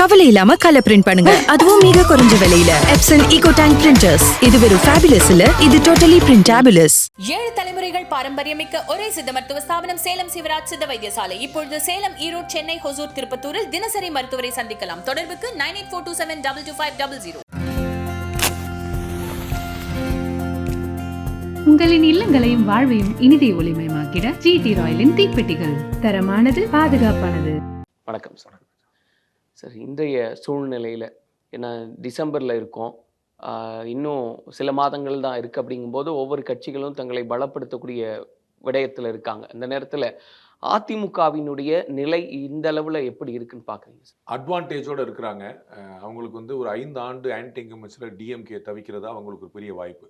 கவலை இல்லாம colour print பண்ணுங்க. அதுவும் மிக குறைஞ்ச விலையில. எப்சன் ஈகோ டேங்க் பிரிண்டர்ஸ் இது வெறும் ஃபேபுலஸ் இல்ல இது டோட்டலி பிரிண்டாபுலஸ் ஏழு தலைமுறைகள் பாரம்பரியமிக்க ஒரே சித்த மருத்துவ ஸ்தாபனம் சேலம் சிவராஜ் சித்த வைத்தியசாலை. இப்பொழுது சேலம் ஈரோடு சென்னை ஹொசூர் திருப்பத்தூரில் தினசரி மருத்துவரை சந்திக்கலாம். தொடர்புக்கு nine eight four two seven double two five double zero. உங்களின் இல்லங்களையும் வாழ்வையும் இனிதே ஒளிமயமாக்கிட ஜிடி ராயலின் தீப்பெட்டிகள் தரமானது பாதுகாப்பானது. வணக்கம் சார். சார் இன்றைய சூழ்நிலையில் ஏன்னா டிசம்பரில் இருக்கோம். இன்னும் சில மாதங்கள் தான் இருக்குது அப்படிங்கும்போது ஒவ்வொரு கட்சிகளும் தங்களை பலப்படுத்தக்கூடிய விடயத்தில் இருக்காங்க. இந்த நேரத்தில் அதிமுகவினுடைய நிலை இந்த அளவில் எப்படி இருக்குன்னு பார்க்குறீங்க சார்? அட்வான்டேஜோடு இருக்கிறாங்க. அவங்களுக்கு வந்து ஒரு ஐந்து ஆண்டு ஆன்டி இன்கம்பன்ஸில் டிஎம்கே தவிக்கிறது அவங்களுக்கு ஒரு பெரிய வாய்ப்பு.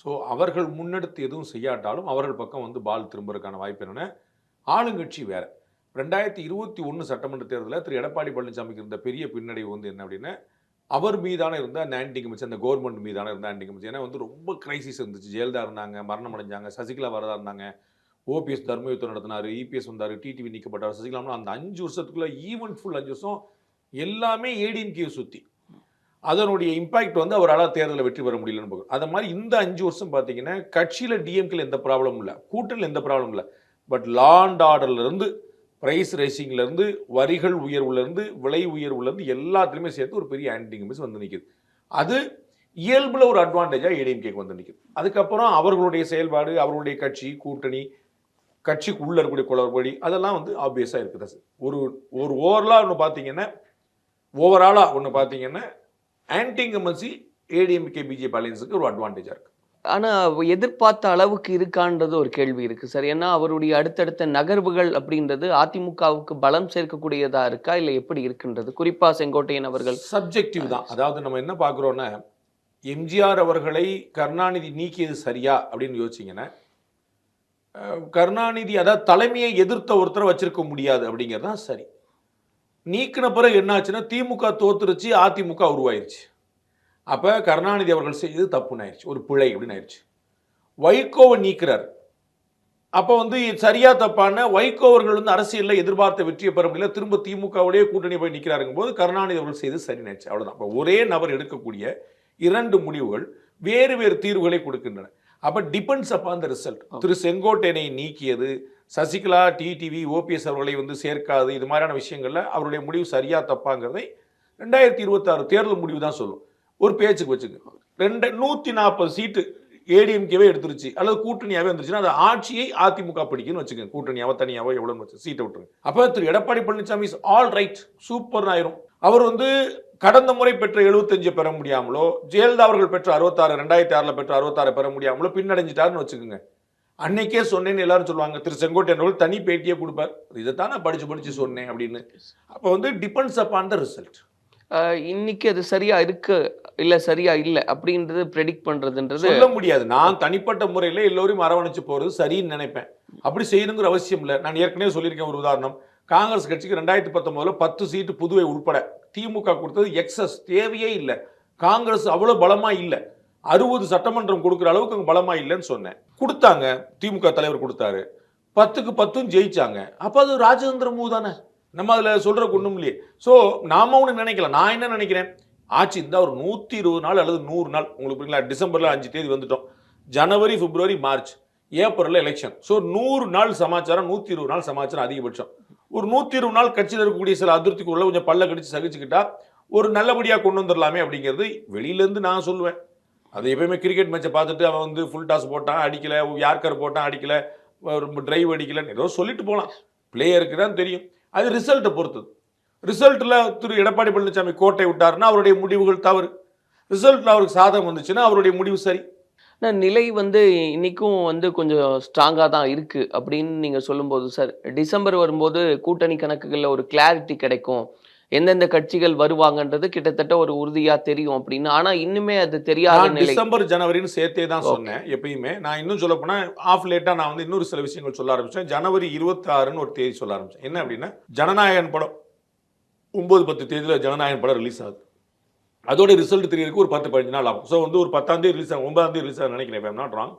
ஸோ அவர்கள் முன்னெடுத்து எதுவும் செய்யாட்டாலும் அவர்கள் பக்கம் வந்து பால் திரும்புறதுக்கான வாய்ப்பு என்னென்னா ஆளுங்கட்சி வேறு. ரெண்டாயிரத்தி இருபத்தி ஒன்று சட்டமன்ற தேர்தலில் திரு. எடப்பாடி பழனிசாமிக்கு இருந்த பெரிய பின்னடைவு வந்து என்ன அப்படின்னா அவர் மீதான இருந்த அந்த ஆன்டி இன்கம்பன்ஸ் அந்த கவர்மெண்ட் மீதான இருந்த ஆன்டி இன்கம்பன்ஸ் ஏன்னா வந்து ரொம்ப கிரைசிஸ் இருந்துச்சு. ஜெயலலிதா இருந்தாங்க மரணம் அடைஞ்சாங்க சசிகலா வரதா இருந்தாங்க ஓபிஎஸ் தர்மயுத்தம் நடத்தினார் இபிஎஸ் வந்தார் டிடிவி நீக்கப்பட்டார் சசிகலாம்னா அந்த அஞ்சு வருஷத்துக்குள்ளே ஈவெண்ட் ஃபுல் அஞ்சு வருஷம் எல்லாமே ஏடிஎம்கே சுற்றி அதனுடைய இம்பாக்ட் வந்து அவரால் தேர்தலில் வெற்றி பெற முடியலன்னு பார்க்கும் அது மாதிரி இந்த அஞ்சு வருஷம் பார்த்தீங்கன்னா கட்சியில் டிஎம்கேல எந்த ப்ராப்ளமும் இல்லை. கூட்டணியில் எந்த ப்ராப்ளமும் இல்லை. பட் லாண்ட் ஆர்டர்லேருந்து ப்ரைஸ் ரேசிங்லேருந்து வரிகள் உயர்வுலேருந்து விலை உயர்வுலேருந்து எல்லாத்துலேயுமே சேர்த்து ஒரு பெரிய ஆன்டிங்கமிஸ் வந்து நிற்கிது அது இயல்பில் ஒரு அட்வான்டேஜாக ஏடிஎம்கேக்கு வந்து நிற்கிது அதுக்கப்புறம் அவர்களுடைய செயல்பாடு அவர்களுடைய கட்சி கூட்டணி கட்சிக்கு உள்ள இருக்கக்கூடிய குளறுபடி அதெல்லாம் வந்து ஆப்வியஸாக இருக்குது. ஒரு ஒரு ஓவரலாக ஒன்று பார்த்தீங்கன்னா ஓவராலாக ஒன்று பார்த்தீங்கன்னா ஆன்டிங்கமசி ஏடிஎம்கே பிஜேபி அலையன்ஸுக்கு ஒரு அட்வான்டேஜாக இருக்குது ஆனால் எதிர்பார்த்த அளவுக்கு இருக்கான்றது ஒரு கேள்வி இருக்குது சார். ஏன்னா அவருடைய அடுத்தடுத்த நகர்வுகள் அப்படின்றது அதிமுகவுக்கு பலம் சேர்க்கக்கூடியதா இருக்கா இல்லை எப்படி இருக்குன்றது? குறிப்பாக செங்கோட்டையன் அவர்கள். சப்ஜெக்டிவ் தான். அதாவது நம்ம என்ன பார்க்குறோன்னா எம்ஜிஆர் அவர்களை கருணாநிதி நீக்கியது சரியா அப்படின்னு யோசிச்சிங்கன்னா கருணாநிதி அதாவது தலைமையை எதிர்த்த ஒருத்தரை வச்சிருக்க முடியாது அப்படிங்கிறது தான் சரி. நீக்கின பிறகு என்னாச்சுன்னா திமுக தோத்துருச்சு அதிமுக உருவாயிருச்சு. அப்போ கருணாநிதி அவர்கள் செய்தது தப்புன்னு ஆயிடுச்சு ஒரு பிழை அப்படின்னு ஆயிடுச்சு வைகோவை நீக்கிறார். அப்போ வந்து சரியா தப்பான வைகோ அவர்கள் வந்து அரசியலில் எதிர்பார்த்த வெற்றியை பெற முடியல. திரும்ப திமுகவுடைய கூட்டணி போய் நிற்கிறாருங்கும் போது கருணாநிதி அவர்கள் செய்து சரினாச்சு அவ்வளவுதான். அப்போ ஒரே நபர் எடுக்கக்கூடிய இரண்டு முடிவுகள் வேறு வேறு தீர்வுகளை கொடுக்கின்றன. அப்போ depends upon the result Thiru செங்கோட்டையனை நீக்கியது சசிகலா டிடிவி ஓபிஎஸ் அவர்களை வந்து சேர்க்காது. இது மாதிரியான விஷயங்களில் அவருடைய முடிவு சரியா தப்பாங்கிறதை ரெண்டாயிரத்தி இருபத்தாறு தேர்தல் முடிவு தான் சொல்லும். ஒரு பேச்சுக்கு வச்சுக்க. ரெண்டு நூற்றி நாற்பது சீட்டு ஏடிஎம்கேவே எடுத்துருச்சு. அல்லது கூட்டணியாகவே வந்துருச்சுன்னா அது ஆட்சியை அதிமுக பிடிக்குன்னு வச்சுக்கோங்க. கூட்டணியாவோ தனியாவோ எவ்வளோன்னு வச்சு சீட்டை விட்டுருங்க. அப்போ Thiru. Edappadi Palaniswami is all right super ஆயிரும். அவர் வந்து கடந்த முறை பெற்ற 75 பெற முடியாமலோ ஜெயலலிதா அவர்கள் பெற்ற அறுபத்தாறு ரெண்டாயிரத்தி ஆறில் பெற்ற அறுபத்தாறு பெற முடியாமலோ பின்னடைஞ்சிட்டாருன்னு வச்சுக்கோங்க. அன்னைக்கே சொன்னேன்னு எல்லாரும் சொல்லுவாங்க திரு செங்கோட்டையன் தனி பேட்டியே கொடுப்பார். இதைத்தான் நான் படிச்சு படிச்சு சொன்னேன் அப்படின்னு. அப்போ வந்து டிபெண்ட்ஸ் அப்பான் த ரிசல்ட் இன்னைக்கு அது சரியா இருக்கு இல்ல சரியா இல்ல அப்படின்றது ப்ரெடிக்ட் பண்றதுன்றது சொல்ல முடியாது. நான் தனிப்பட்ட முறையில் எல்லோரையும் அரவணைச்சு போறது சரின்னு நினைப்பேன். அப்படி செய்யணுங்கிற அவசியம் இல்லை. நான் ஏற்கனவே சொல்லியிருக்கேன் ஒரு உதாரணம். காங்கிரஸ் கட்சிக்கு ரெண்டாயிரத்தி பத்தொன்பதுல பத்து சீட்டு புதுவை உட்பட திமுக கொடுத்தது எக்ஸஸ் தேவையே இல்லை. காங்கிரஸ் அவ்வளோ பலமா இல்லை. அறுபது சட்டமன்றம் கொடுக்குற அளவுக்கு அங்கே பலமாக இல்லைன்னு சொன்னேன். கொடுத்தாங்க. திமுக தலைவர் கொடுத்தாரு. பத்துக்கு பத்தும் ஜெயிச்சாங்க. அப்போ அது ராஜதந்திர மூ தானே? நம்ம அதில் சொல்கிற ஒன்றும் இல்லையே. ஸோ நாம ஒன்று நினைக்கலாம் நான் என்ன நினைக்கிறேன்? ஆட்சி இருந்தால் ஒரு நூற்றி இருபது நாள் அல்லது நூறு நாள். உங்களுக்கு புரியுங்களா? டிசம்பரில் அஞ்சு தேதி வந்துட்டோம். ஜனவரி பிப்ரவரி மார்ச். ஏப்ரலில் எலெக்ஷன் ஸோ நூறு நாள் சமாச்சாரம் நூற்றி இருபது நாள் சமாச்சாரம் அதிகபட்சம். ஒரு நூற்றி இருபது நாள் கட்சியில் இருக்கக்கூடிய சில அதிருப்திக்குள்ள கொஞ்சம் பல்ல கடிச்சு சகிச்சுக்கிட்டா ஒரு நல்லபடியாக கொண்டு வந்துடலாமே அப்படிங்கிறது வெளியிலேருந்து நான் சொல்லுவேன். அது எப்பயுமே கிரிக்கெட் மேட்சை பார்த்துட்டு அவன் வந்து ஃபுல் டாஸ் போட்டான் அடிக்கல யார்கர் போட்டான் அடிக்கல டிரைவ் அடிக்கலன்னு ஏதோ சொல்லிட்டு போகலாம் பிளேயருக்கு தான் தெரியும். அது ரிசல்ட்டை பொறுத்தது. ரிசல்ட்டில் திரு எடப்பாடி பழனிசாமி கோட்டை விட்டாருன்னா அவருடைய முடிவுகள் தவறு. ரிசல்ட்டில் அவருக்கு சாதகம் வந்துச்சுன்னா அவருடைய முடிவு சரி. நிலை வந்து இன்றைக்கும் வந்து கொஞ்சம் ஸ்ட்ராங்காக தான் இருக்குது அப்படின்னு நீங்கள் சொல்லும்போது சார் டிசம்பர் வரும்போது கூட்டணி கணக்குகளில் ஒரு கிளாரிட்டி கிடைக்கும். எந்தெந்த கட்சிகள் வருவாங்கன்றது கிட்டத்தட்ட ஒரு உறுதியா தெரியும் அப்படின்னு. ஆனா இன்னுமே அது தெரியாத டிசம்பர் ஜனவரின்னு சேர்த்தே தான் சொன்னேன் எப்பயுமே. நான் இன்னும் சொல்ல போனா ஆஃப் லேட்டா நான் வந்து இன்னொரு சில விஷயங்கள் சொல்ல ஆரம்பிச்சேன். ஜனவரி இருபத்தி ஆறுன்னு ஒரு தேதி சொல்ல ஆரம்பிச்சேன். என்ன அப்படின்னா ஜனநாயகன் படம் ஒன்பது பத்து தேதியில ஜனநாயகன் படம் ரிலீஸ் ஆகுது. அதோட ரிசல்ட் தெரியறதுக்கு ஒரு பத்து பதினஞ்சு நாள் ஆகும். ஸோ வந்து ஒரு பத்தாம் தேதி ரிலீஸ் ஆகும் ஒன்பதாம் தேதி ரிலீஸ் ஆகும் நினைக்கிறேன் நாட் ராங்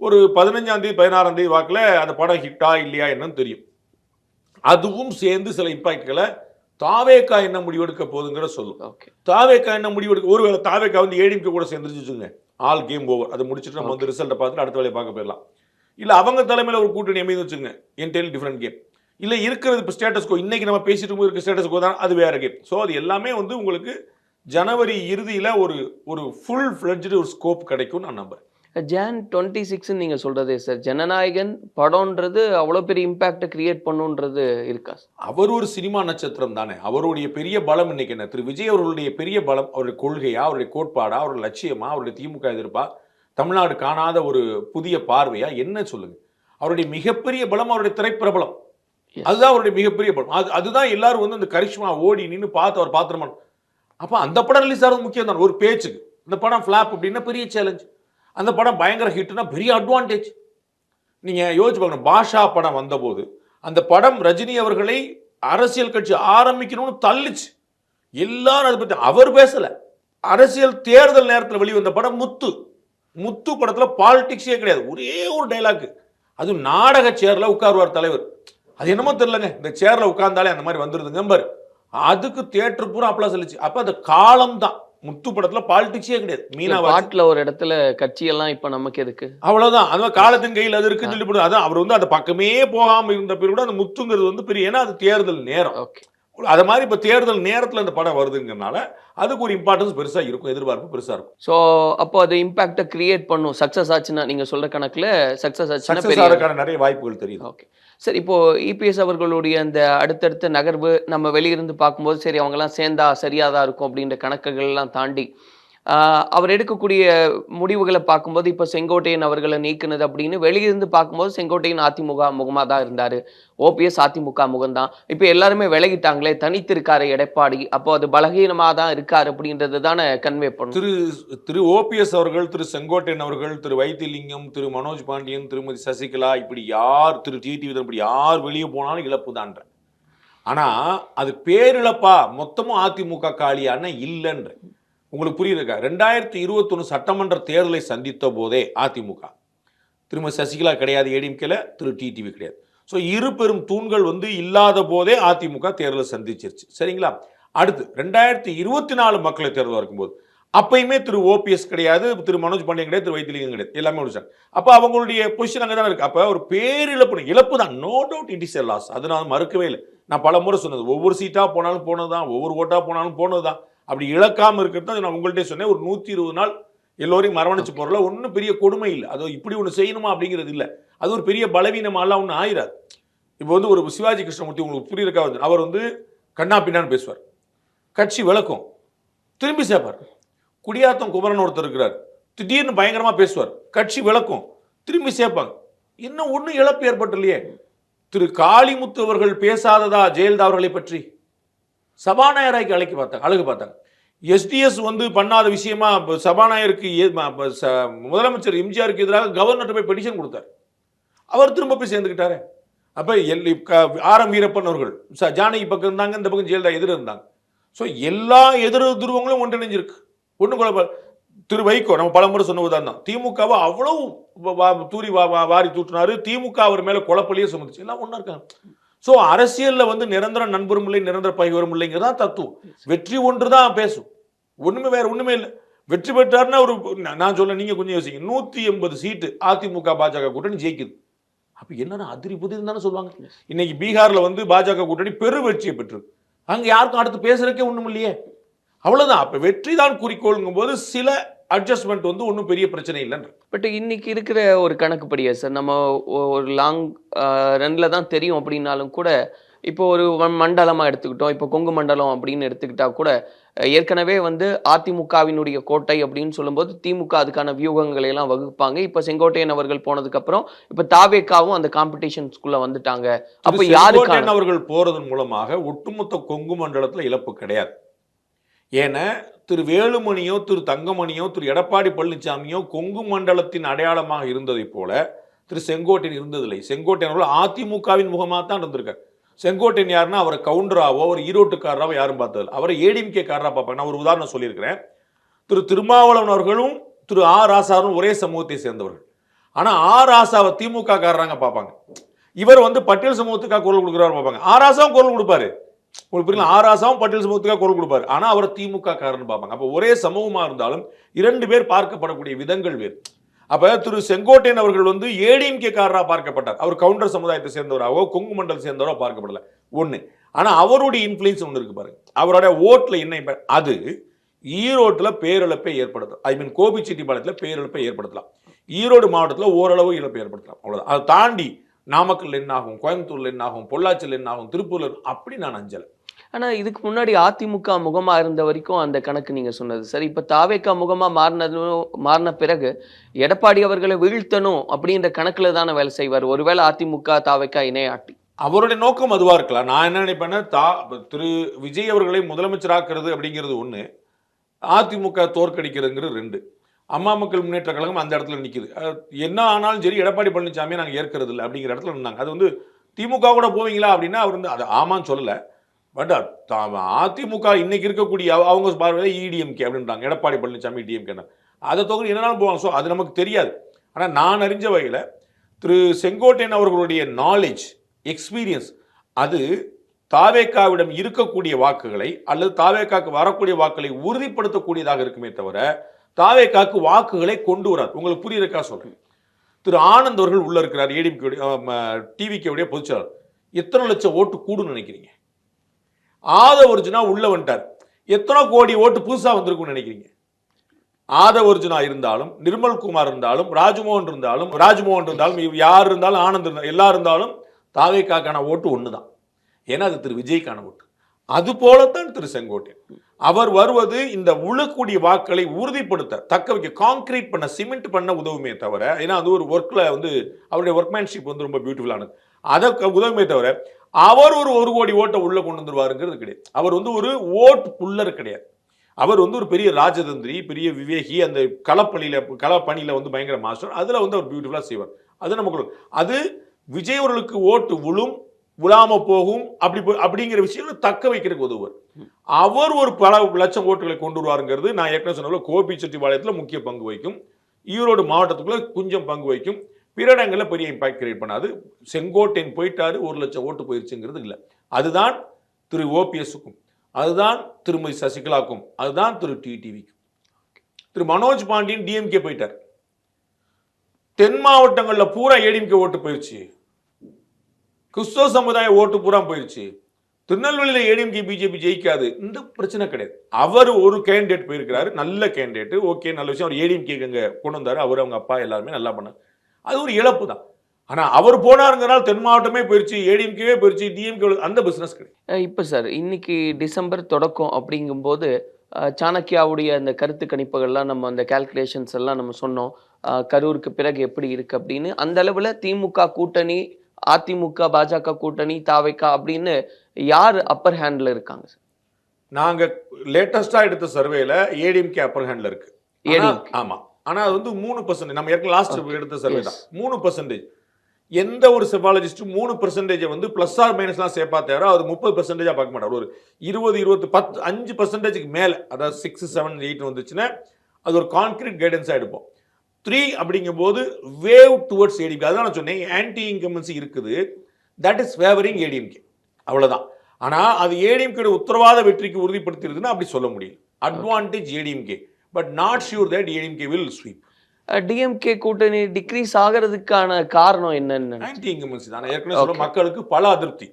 ஒரு பதினஞ்சாம் தேதி பதினாறாம் தேதி வாக்கில் அந்த படம் ஹிட்டா இல்லையா என்னன்னு தெரியும். அதுவும் சேர்ந்து சில இம்பாக்ட்களை தாவேக்கா என்ன முடிவெடுக்க போகுதுங்கிற சொல்லும். தாவேக்கா என்ன முடிவெடுக்க ஒருவேளை தாவேக்கா வந்து ஏடிஎம்கே கூட சேர்ந்துருச்சு வச்சுங்க ஆல் கேம் ஓவர் அதை முடிச்சுட்டு நம்ம வந்து ரிசல்ட்டை பார்த்துட்டு அடுத்த வேலையை பார்க்க போயிடலாம். இல்லை அவங்க தலைமையில் ஒரு கூட்டணி அமைந்து வச்சுங்க என்டையர் டிஃப்ரெண்ட் கேம் இல்லை இருக்கிறது இப்போ ஸ்டேட்டஸ் கோ இன்னைக்கு நம்ம பேசிட்டு இருக்கும்போது இருக்க ஸ்டேட்டஸ் கோ தான் அது வேற கேம் ஸோ அது எல்லாமே வந்து உங்களுக்கு ஜனவரி இறுதியில் ஒரு ஒரு ஃபுல் ஃப்ளட்ஜு ஒரு ஸ்கோப் கிடைக்கும் நான் நம்புறேன். ஜான் டுவெண்ட்டி சிக்ஸ்ன்னு நீங்கள் சொல்கிறதே சார். ஜனநாயகன் படம்ன்றது அவ்வளோ பெரிய இம்பேக்டை கிரியேட் பண்ணுன்றது இருக்கா அவர் ஒரு சினிமா நட்சத்திரம் தானே. அவருடைய பெரிய பலம் இன்னைக்கு என்ன? திரு விஜய் அவர்களுடைய பெரிய பலம் அவருடைய கொள்கையா அவருடைய கோட்பாடா அவருடைய லட்சியமா அவருடைய திமுக எதிர்ப்பா தமிழ்நாடு காணாத ஒரு புதிய பார்வையா? என்ன சொல்லுங்க? அவருடைய மிகப்பெரிய பலம் அவருடைய திரைப்பிரபலம். அதுதான் அவருடைய மிகப்பெரிய பலம். அது அதுதான் எல்லாரும் வந்து அந்த கரிஷ்மா ஓடி நின்று பார்த்து அவர் பாத்திரமான அப்ப அந்த படம் ரிலீஸ் ஆகிறது முக்கியம் தான் ஒரு பேச்சுக்கு. இந்த படம் ஃபிளாப் அப்படின்னா பெரிய சேலஞ்ச் அந்த படம் பயங்கர ஹிட்னா பெரிய அட்வான்டேஜ் நீங்க யோசிச்சு பார்க்கணும் பாஷா படம் வந்தபோது அந்த படம் ரஜினி அவர்களை அரசியல் கட்சி ஆரம்பிக்கணும்னு தள்ளுச்சு. எல்லாரும் அதை பற்றி அவர் பேசலை. அரசியல் தேர்தல் நேரத்தில் வெளிவந்த படம் முத்து. முத்து படத்தில் பாலிடிக்ஸே கிடையாது. ஒரே ஒரு டைலாக்கு அதுவும் நாடக சேரில் உட்காருவார் தலைவர். அது என்னமோ தெரிலங்க இந்த சேரில் உட்கார்ந்தாலே அந்த மாதிரி வந்துருதுங்க பாரு. அதுக்கு தியேட்டர் பூரா அப்பெல்லாம் சொல்லிச்சு அப்போ அந்த காலம் தான் முத்து படத்துல பாலிடிக்ஸே கிடையாது. மீனா பாட்டில் ஒரு இடத்துல கட்சியெல்லாம் இப்போ நமக்கு எதுக்கு? அவ்வளவுதான். அது காலத்தின் கையில் அது இருக்குன்னு சொல்லி அதான் அவர் வந்து அந்த பக்கமே போகாம இருந்த பேர் கூட அந்த முத்துங்கிறது வந்து பெரிய ஏன்னா அது தேர்தல் நேரம். அது மாதிரி இப்ப தேர்தல் நேரத்துல அந்த படம் வருதுங்கிறனால அதுக்கு ஒரு இம்பார்ட்டன்ஸ் பெருசா இருக்கும் எதிர்பார்ப்பு பெருசா இருக்கும். ஸோ அப்போ அது இம்பாக்டை கிரியேட் பண்ணும். சக்ஸஸ் ஆச்சுன்னா நீங்கள் சொல்கிற கணக்கில் சக்ஸஸ் ஆச்சுன்னா சக்சஸ் பெரிய நிறைய வாய்ப்புகள் தெரியுது. ஓகே சரி இப்போது இபிஎஸ் அவர்களுடைய அந்த அடுத்தடுத்த நகர்வு நம்ம வெளியிருந்து பார்க்கும்போது சரி அவங்கெல்லாம் சேர்ந்தா சரியாதான் இருக்கும் அப்படின்ற கணக்குகள்லாம் தாண்டி அவர் எடுக்கக்கூடிய முடிவுகளை பார்க்கும்போது இப்போ செங்கோட்டையன் அவர்களை நீக்கினது அப்படின்னு வெளியிருந்து பார்க்கும்போது செங்கோட்டையன் அதிமுக முகமாக தான் இருந்தார். ஓபிஎஸ் அதிமுக முகம்தான். இப்போ எல்லாருமே விலகிட்டாங்களே தனித்திருக்காரு எடப்பாடி. அப்போ அது பலகீனமாக தான் இருக்கார் அப்படின்றது தானே கன்வே பண்ணும் திரு திரு ஓபிஎஸ் அவர்கள் திரு செங்கோட்டையன் அவர்கள் திரு வைத்திலிங்கம் திரு மனோஜ் பாண்டியன் திருமதி சசிகலா இப்படி யார் திரு டிடி இப்படி யார் வெளியே போனாலும் இழப்பு தான்ற ஆனால் அது பேரிழப்பா மொத்தமும் அதிமுக காலியான இல்லைன்ற. உங்களுக்கு புரியுதுக்கா? ரெண்டாயிரத்தி இருபத்தொன்னு சட்டமன்ற தேர்தலை சந்தித்த போதே அதிமுக. திருமதி சசிகலா கிடையாது ஏடிஎம்கேல திரு டிடிவி கிடையாது. ஸோ இரு பெரும் தூண்கள் வந்து இல்லாத போதே அதிமுக தேர்தலை சந்திச்சிருச்சு. சரிங்களா? அடுத்து ரெண்டாயிரத்தி இருபத்தி நாலு மக்களை தேர்தல் இருக்கும்போது அப்பயுமே திரு ஓபிஎஸ் கிடையாது திரு மனோஜ் பாண்டியன் கிடையாது திரு வைத்திலிங்கம் கிடையாது. எல்லாமே முடிச்சாங்க. அப்போ அவங்களுடைய பொசிஷன் அங்கே தான் இருக்குது அப்போ ஒரு பேரிழப்பு இழப்பு தான். No doubt it is a loss அது நான் மறுக்கவே இல்லை. நான் பல முறை சொன்னது ஒவ்வொரு சீட்டாக போனாலும் போனது தான் ஒவ்வொரு ஓட்டாக போனாலும் போனது தான் அப்படி இழக்காம இருக்கிறது தான் நான் உங்கள்கிட்ட சொன்னேன். ஒரு நூற்றி இருபது நாள் எல்லோரையும் மரவணைச்சு போறல ஒன்றும் பெரிய கொடுமை இல்லை. அது இப்படி ஒன்று செய்யணுமா அப்படிங்கிறது இல்லை. அது ஒரு பெரிய பலவீனமாலாம் ஒன்றும் ஆயிராது. இப்போ வந்து ஒரு சிவாஜி கிருஷ்ணமூர்த்தி உங்களுக்கு புரியுறக்கா வந்து அவர் வந்து கண்ணா பின்னான்னு பேசுவார். கட்சி விளக்கும். திரும்பி சேர்ப்பார். குடியாத்தம் குமரன் ஒருத்தர் இருக்கிறார். திடீர்னு பயங்கரமா பேசுவார். கட்சி விளக்கும். திரும்பி சேர்ப்பாங்க. இன்னும் ஒன்றும் இழப்பு ஏற்பட்டுலையே திரு காளிமுத்து அவர்கள் பேசாததா ஜெயலலிதா அவர்களை பற்றி? சபாநாயகராய்க்கு அழைக்க பார்த்தாங்க அழகு பார்த்தாங்க. எஸ்டிஎஸ் வந்து பண்ணாத விஷயமா சபாநாயகருக்கு ஏ- ச- முதலமைச்சர் எம்ஜிஆருக்கு எதிராக கவர்னர்கிட்ட போய் பெட்டிஷன் கொடுத்தார். அவர் திரும்ப போய் சேர்ந்துக்கிட்டாரு. அப்போ எல் ஆர் எம் வீரப்பன் அவர்கள் ச- ஜானகி பக்கம் இருந்தாங்க இந்த பக்கம் ஜெயலலிதா எதிர் இருந்தாங்க. ஸோ எல்லா எதிர் துருவங்களும் ஒன்றிணைஞ்சிருக்கு. ஒன்றும் கூட திரு வைகோ நம்ம பலமுறை சொன்ன உதாரணம் திமுகவை அவ்வளவு வா- தூரி வா- வாரி தூட்டினாரு திமுக அவர் மேலே குழப்பலையே சுமந்துச்சு. எல்லாம் ஒன்றா இருக்காங்க. ஸோ அரசியலில் வந்து நிரந்தர நண்பரும் இல்லை நிரந்தர பகைவரும் தான் தத்துவம். வெற்றி ஒன்று தான் பேசும். ஒன்றுமே வேறு ஒன்றுமே இல்லை. வெற்றி பெற்றாருன்னா ஒரு நான் சொல்ல நீங்கள் கொஞ்சம் யோசிங்க. நூற்றி எண்பது சீட்டு அதிமுக பாஜக கூட்டணி ஜெயிக்குது. அப்போ என்னன்னா அதிரி புதிர் தானே சொல்லுவாங்க? இன்னைக்கு பீகாரில் வந்து பாஜக கூட்டணி பெரு வெற்றியை பெற்று அங்கே யாருக்கும் அடுத்து பேசுறதுக்கே ஒன்றும் இல்லையே. அவ்வளோதான் அப்போ வெற்றி தான் குறிக்கோளுங்கும் போது சில அட்ஜஸ்ட்மெண்ட் வந்து ஒன்றும் பெரிய பிரச்சனை இல்லைன்ற பட் இன்னைக்கு இருக்கிற ஒரு கணக்குப்படியா சார் நம்ம ஒரு லாங் ரன்ல தான் தெரியும் அப்படின்னாலும் கூட இப்போ ஒரு வ- மண்டலமா எடுத்துக்கிட்டோம். இப்போ கொங்கு மண்டலம் அப்படின்னு எடுத்துக்கிட்டா கூட ஏற்கனவே வந்து அதிமுகவினுடைய கோட்டை அப்படின்னு சொல்லும்போது திமுக அதுக்கான வியூகங்களை எல்லாம் வகுப்பாங்க. இப்போ செங்கோட்டையன் அவர்கள் போனதுக்கு அப்புறம் இப்போ தாவேக்காவும் அந்த காம்படிஷன்ஸ்குள்ள வந்துட்டாங்க. அப்ப யாருக்கான அவர்கள் போறதன் மூலமாக ஒட்டுமொத்த கொங்கு மண்டலத்துல இழப்பு கிடையாது. ஏன்னா திரு வேலுமணியோ திரு தங்கமணியோ திரு எடப்பாடி பழனிசாமியோ கொங்கு மண்டலத்தின் அடையாளமாக இருந்ததைப் போல திரு செங்கோட்டையன் இருந்ததில்லை. செங்கோட்டையன் அவர்கள் அதிமுகவின் முகமாக தான் இருந்திருக்கார். செங்கோட்டையன் யாருன்னா அவரை கவுண்டராவோ அவர் ஈரோட்டுக்காரராவோ யாரும் பார்த்ததில்லை. அவரை ஏடிஎம்கே காரராக பார்ப்பாங்க. நான் ஒரு உதாரணம் சொல்லியிருக்கிறேன். திரு திருமாவளவன் அவர்களும் திரு ஆ ராசாரும் ஒரே சமூகத்தை சேர்ந்தவர்கள். ஆனால் ஆர் ஆசாவை திமுக காரராங்க பார்ப்பாங்க. இவர் வந்து பட்டியல் சமூகத்துக்காக குரல் கொடுக்குறாரு பார்ப்பாங்க. ஆர் ராசாவும் குரல் கொடுப்பாரு. உங்களுக்கு புரியல ஆர் ஆசாவும் பட்டியல் சமூகத்துக்காக குரல் கொடுப்பாரு. ஆனால் அவர் திமுக காரன்னு பார்ப்பாங்க. அப்போ ஒரே சமூகமாக இருந்தாலும் இரண்டு பேர் பார்க்கப்படக்கூடிய விதங்கள் வேறு. அப்போ திரு செங்கோட்டையன் அவர்கள் வந்து ஏடிஎம்கே காரராக பார்க்கப்பட்டார். அவர் கவுண்டர் சமுதாயத்தை சேர்ந்தவராகவோ கொங்கு மண்டல் சேர்ந்தவரோ பார்க்கப்படல. ஒன்று ஆனால் அவருடைய இன்ஃப்ளூயன்ஸ் ஒன்று இருக்கு பாருங்க. அவருடைய ஓட்டில் என்ன அது ஈரோட்டில் பேரிழப்பை ஏற்படுத்தும் ஐ மீன் கோபிச்செட்டிப்பாளையத்தில் பேரிழப்பை ஏற்படுத்தலாம். ஈரோடு மாவட்டத்தில் ஓரளவு இழப்பை ஏற்படுத்தலாம். அவ்வளோதான் அதை தாண்டி நாமக்கல் என்ன ஆகும் கோயம்புத்தூர்ல என்ன ஆகும் பொள்ளாச்சியில் என்ன ஆகும் திருப்பூர்ல அப்படி நான் அஞ்சல. ஆனா இதுக்கு முன்னாடி அதிமுக முகமா இருந்த வரைக்கும் அந்த கணக்கு நீங்க சொன்னது. சரி இப்ப தாவேக்கா முகமா மாறினது மாறின பிறகு எடப்பாடி அவர்களை வீழ்த்தணும் அப்படின்ற கணக்குல தானே வேலை செய்வார். ஒருவேளை அதிமுக தாவேக்கா இணையாட்டி அவருடைய நோக்கம் அதுவா இருக்கலாம். நான் என்ன நினைப்பேன்னா தா திரு விஜய் அவர்களை முதலமைச்சராக்குறது அப்படிங்கிறது ஒண்ணு அதிமுக தோற்கடிக்கிறதுங்கிறது ரெண்டு. அம்மா மக்கள் முன்னேற்ற கழகம் அந்த இடத்துல நிற்குது என்ன ஆனாலும் சரி எடப்பாடி பழனிசாமியை நாங்கள் ஏற்கிறது இல்லை அப்படிங்கிற இடத்துல இருந்தாங்க. அது வந்து திமுக கூட போவீங்களா அப்படின்னா அவர் வந்து அது ஆமான்னு சொல்லலை. பட் அதிமுக இன்னைக்கு இருக்கக்கூடிய அவங்க பார்வையில் இடிஎம்கே அப்படின்றாங்க. எடப்பாடி பழனிசாமி டிஎம்கே அதை தொகுதி என்னனாலும் போவாங்க. ஸோ அது நமக்கு தெரியாது. ஆனால் நான் அறிஞ்ச வகையில் திரு செங்கோட்டையன் அவர்களுடைய நாலேஜ் எக்ஸ்பீரியன்ஸ் அது தாவேக்காவிடம் இருக்கக்கூடிய வாக்குகளை அல்லது தாவேக்காக்கு வரக்கூடிய வாக்குகளை உறுதிப்படுத்தக்கூடியதாக இருக்குமே தவிர தாவேக்காக்கு வாக்குகளை கொண்டு வராது உங்களுக்கு புரியுறக்கா சொல்றேன். திரு ஆனந்த் அவர்கள் உள்ள இருக்கிறார் ஏடிஎம்கே டிவிக்கே பொதுச்செயலாளர். எத்தனை லட்சம் ஓட்டு கூடுன்னு நினைக்கிறீங்க? ஆதவர்ஜுனா உள்ள வந்துட்டார். எத்தனை கோடி ஓட்டு புதுசாக வந்திருக்கும்னு நினைக்கிறீங்க? ஆதவர்ஜுனா இருந்தாலும் நிர்மல் குமார் இருந்தாலும் ராஜ்மோகன் இருந்தாலும் ராஜ்மோகன் இருந்தாலும் இவ் யார் இருந்தாலும் ஆனந்த் இருந்தாலும் எல்லாரும் இருந்தாலும் தாவேக்காக்கான ஓட்டு ஒன்று தான் ஏன்னா அது திரு விஜய்க்கான ஓட்டு. அது போலத்தான் திரு செங்கோட்டையன். அவர் வருவது இந்த உழக்கூடிய வாக்களை உறுதிப்படுத்த தக்க வைக்க காங்கிரீட் பண்ண சிமெண்ட் பண்ண உதவுமே தவிர ஏன்னா அது ஒரு ஒர்க்கில் வந்து அவருடைய ஒர்க்மேன்ஷிப் வந்து ரொம்ப பியூட்டிஃபுல்லானது அதை உதவுமே தவிர அவர் ஒரு ஒரு கோடி ஓட்டை உள்ளே கொண்டு வந்துருவாருங்கிறது கிடையாது. அவர் வந்து ஒரு ஓட் புல்லர் கிடையாது. அவர் வந்து ஒரு பெரிய ராஜதந்திரி பெரிய விவேகி அந்த களப்பணியில் களப்பணியில் வந்து பயங்கர மாஸ்டர் அதில் வந்து அவர் பியூட்டிஃபுல்லாக செய்வார். அது நமக்கு அது விஜய் அவர்களுக்கு ஓட்டு விழும் விழாம போகும் அப்படி அப்படிங்கிற விஷயங்களை தக்க வைக்கிறதுக்கு உதவுவார். அவர் ஒரு பல லட்சம் ஓட்டுகளை கொண்டு வருவாருங்கிறது நான் ஏற்கனவே சொன்ன கோபி செட்டிபாளையத்தில் முக்கிய பங்கு வகிக்கும். ஈரோடு மாவட்டத்துக்குள்ள கொஞ்சம் பங்கு வகிக்கும். பிற இடங்களில் பெரிய இம்பாக்ட் கிரியேட் பண்ணாது. செங்கோட்டையன் போயிட்டாரு ஒரு லட்சம் ஓட்டு போயிருச்சுங்கிறது இல்லை. அதுதான் திரு ஓபிஎஸ்க்கும் அதுதான் திருமதி சசிகலாக்கும் அதுதான் திரு டிடிவிக்கும். திரு மனோஜ் பாண்டியன் டிஎம்கே போயிட்டார். தென் மாவட்டங்களில் பூரா ஏடிஎம்கே ஓட்டு போயிடுச்சு கிறிஸ்தவ சமுதாய ஓட்டு பூரா போயிடுச்சு திருநெல்வேலியில் ஏடிஎம்கே பிஜேபி ஜெயிக்காது. இந்த பிரச்சனை கிடையாது. அவர் ஒரு கேண்டிடேட் போயிருக்கிறாரு. நல்ல கேண்டிடேட் ஓகே நல்ல விஷயம். அவர் ஏடிஎம்கே அங்கே கொண்டு வந்தார். அவர் அவங்க அப்பா எல்லாருமே நல்லா பண்ணார். அது ஒரு இழப்பு தான். ஆனால் அவர் போனாருங்கிறனால தென் மாவட்டமே போயிருச்சு. ஏடிஎம்கேவே போயிருச்சு. டிஎம்கே அந்த பிஸ்னஸ் கிடையாது. இப்போ சார் இன்னைக்கு டிசம்பர் தொடக்கம் அப்படிங்கும்போது சாணக்கியாவுடைய அந்த கருத்து கணிப்புகள்லாம் நம்ம அந்த கால்குலேஷன்ஸ் எல்லாம் நம்ம சொன்னோம். கரூருக்கு பிறகு எப்படி இருக்கு அப்படின்னு. அந்த அளவில் திமுக கூட்டணி அதிமுக பாஜக கூட்டணி தாவைக்கா அப்படின்னு யார் அப்பர் ஹேண்ட்ல இருக்காங்க சார் நாங்க லேட்டஸ்டா எடுத்த சர்வேல ஏடிஎம்கே அப்பர் ஹேண்ட்ல இருக்கு. ஆனா- ADMK. ஆமா. ஆனா அது வந்து மூணு பர்சன்ட் நம்ம ஏற்கனவே லாஸ்ட். எடுத்த சர்வே. தான். மூணு பர்சன்டேஜ் எந்த ஒரு செபாலஜிஸ்டும் மூணு பர்சன்டேஜை வந்து பிளஸ் ஆர் மைனஸ்லாம் சேர்ப்பா தவிர அவர் முப்பது பர்சன்டேஜா பார்க்க மாட்டார். ஒரு இருபது இருபது பத்து அஞ்சு பர்சன்டேஜுக்கு மேல அதாவது சிக்ஸ் செவன் எயிட் வந்துச்சுன்னா அது ஒரு கான்கிரீட் கைடன்ஸா எடுப்போம். த்ரீ அப்படிங்கும்போது வேவ் டுவர்ட்ஸ் ஏடிஎம்கே அதான் நான் சொன்னேன் ஆன்டி இன்கமன்சி இருக்குது தட் இஸ் ஃபேவரிங் ஏடிஎம்கே அவ்வளவுதான். ஆனா அது ஏடிஎம்கே உத்தரவாத வெற்றிக்கு உறுதிப்படுத்திருக்குன்னு அப்படி சொல்ல முடியும் advantage ADMK but not sure that ADMK will sweep DMK கூட்டணி டிக்ரீஸ் ஆகிறதுக்கான காரணம் என்னன்னு ஆன்டி இன்கமன்சி தான். ஏற்கனவே சொல்ல மக்களுக்கு பல அதிருப்தி.